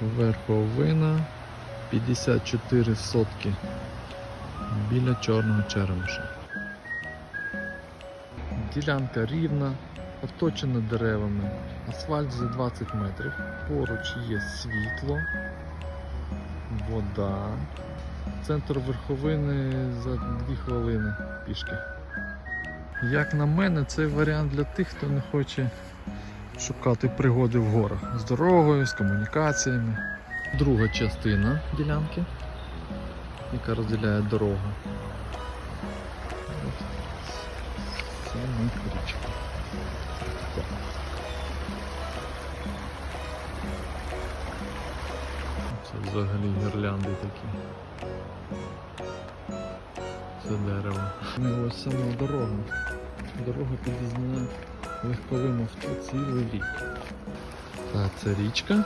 Верховина 54 сотки біля чорного черемша. Ділянка рівна, оточена деревами, асфальт за 20 метрів, поруч є світло, вода. Центр верховини за 2 хвилини пішки. Як на мене, це варіант для тих, хто не хоче шукати пригоди в горах з дорогою, з комунікаціями. Друга частина ділянки, яка розділяє дорогу. Саме річка. Це взагалі гірлянди такі. Це дерево. Ну ось сама дорога. Дорога під'їзна легковим авто цілий рік. Та це річка.